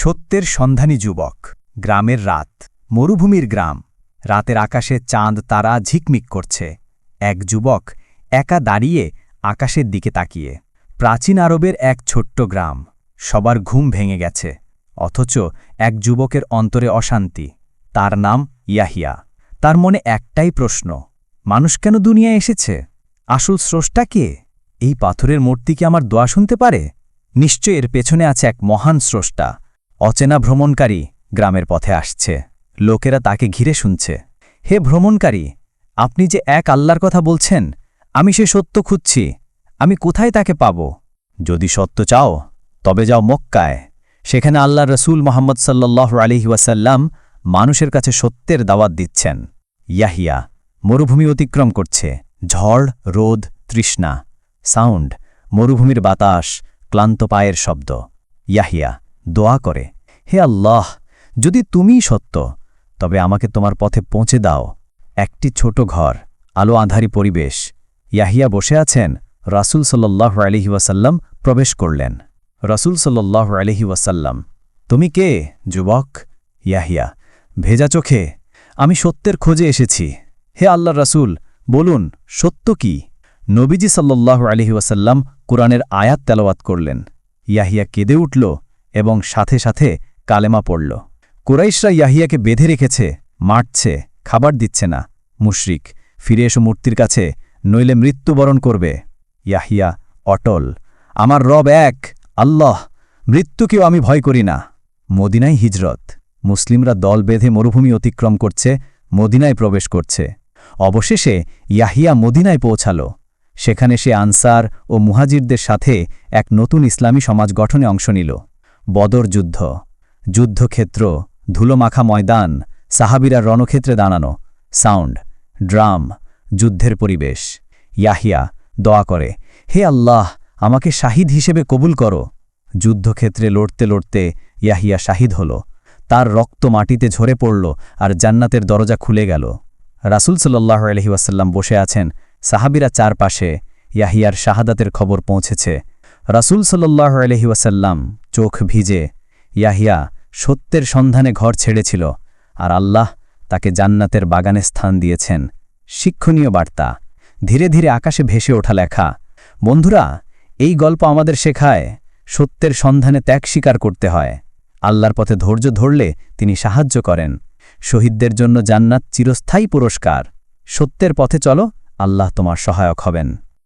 সত্যের সন্ধানী যুবক। গ্রামের রাত। মরুভূমির গ্রাম। রাতের আকাশে চাঁদ, তারা ঝিকমিক করছে। এক যুবক একা দাঁড়িয়ে আকাশের দিকে তাকিয়ে। প্রাচীন আরবের এক ছোট্ট গ্রাম। সবার ঘুম ভেঙে গেছে। অথচ এক যুবকের অন্তরে অশান্তি। তার নাম ইয়াহিয়া। তার মনে একটাই প্রশ্ন, মানুষ কেন দুনিয়ায় এসেছে? আসল স্রষ্টা কে? এই পাথরের মূর্তি কি আমার দোয়া শুনতে পারে? নিশ্চয় এর পেছনে আছে এক মহান স্রষ্টা। অচেনা ভ্রমণকারী গ্রামের পথে আসছে। লোকেরা তাকে ঘিরে শুনছে। হে ভ্রমণকারী, আপনি যে এক আল্লাহর কথা বলছেন, আমি সে সত্য খুঁজছি। আমি কোথায় তাকে পাব? যদি সত্য চাও, তবে যাও মক্কায়। সেখানে আল্লাহ রসুল মোহাম্মদ সাল্লাহ আলিহি ওয়াসাল্লাম মানুষের কাছে সত্যের দাওয়াত দিচ্ছেন। ইয়াহিয়া, মরুভূমি অতিক্রম করছে। ঝড়, রোদ, তৃষ্ণা। সাউন্ড, মরুভূমির বাতাস, ক্লান্ত পায়ের শব্দ। ইয়াহিয়া, দোয়া করে। হে আল্লাহ, যদি তুমিই সত্য, তবে আমাকে তোমার পথে পৌঁছে দাও। একটি ছোট ঘর আলো আধারি পরিবেশ। ইয়াহিয়া বসে আছেন, রাসুল সাল্লাহ আলহি প্রবেশ করলেন। রাসুল সাল্লাহ আলহি তুমি কে, যুবক? ইয়াহিয়া, ভেজা চোখে, আমি সত্যের খোঁজে এসেছি। হে আল্লাহ রাসূল, বলুন, সত্য কি? নবীজি সাল্লাহ আলহি ওয়াসাল্লাম কোরআনের আয়াত তেলাওয়াত করলেন। ইয়াহিয়া কেঁদে উঠল এবং সাথে সাথে কালেমা পড়ল। কুরাইশরা ইয়াহিয়াকে বেঁধে রেখেছে, মারছে, খাবার দিচ্ছে না। মুশরিক, ফিরে এসো মূর্তির কাছে, নইলে মৃত্যুবরণ করবে। ইয়াহিয়া, অটল, আমার রব এক, আল্লাহ, মৃত্যুকেও আমি ভয় করি না। মদিনায় হিজরত, মুসলিমরা দল বেঁধে মরুভূমি অতিক্রম করছে, মদিনায় প্রবেশ করছে। অবশেষে ইয়াহিয়া মদিনায় পৌঁছাল। সেখানে সে আনসার ও মুহাজিরদের সাথে এক নতুন ইসলামী সমাজ গঠনে অংশ নিল। বদর যুদ্ধ। যুদ্ধক্ষেত্র, ধুলোমাখা ময়দান, সাহাবিরা রণক্ষেত্রে দাঁড়ানো, সাউন্ড, ড্রাম, যুদ্ধের পরিবেশ। ইয়াহিয়া, দোয়া করে, হে আল্লাহ, আমাকে শাহিদ হিসেবে কবুল করো। যুদ্ধক্ষেত্রে লড়তে লড়তে ইয়াহিয়া শাহিদ হল। তার রক্ত মাটিতে ঝরে পড়ল আর জান্নাতের দরজা খুলে গেল। রাসুল সাল্লাহ আলহিউসাল্লাম বসে আছেন। সাহাবিরা চারপাশে ইয়াহিয়ার শাহাদাতের খবর পৌঁছেছে। রাসুল সাল্লাহ আলহিউসাল্লাম চোখ ভিজে ইয়াহিয়া সত্যের সন্ধানে ঘর ছেড়েছিল, আর আল্লাহ তাকে জান্নাতের বাগানে স্থান দিয়েছেন। শিক্ষণীয় বার্তা। ধীরে ধীরে আকাশে ভেসে ওঠা লেখা, বন্ধুরা, এই গল্প আমাদের শেখায় সত্যের সন্ধানে ত্যাগ স্বীকার করতে হয়। আল্লাহর পথে ধৈর্য ধরলে তিনি সাহায্য করেন। শহীদদের জন্য জান্নাত চিরস্থায়ী পুরস্কার। সত্যের পথে চলো, আল্লাহ তোমার সহায়ক হবেন।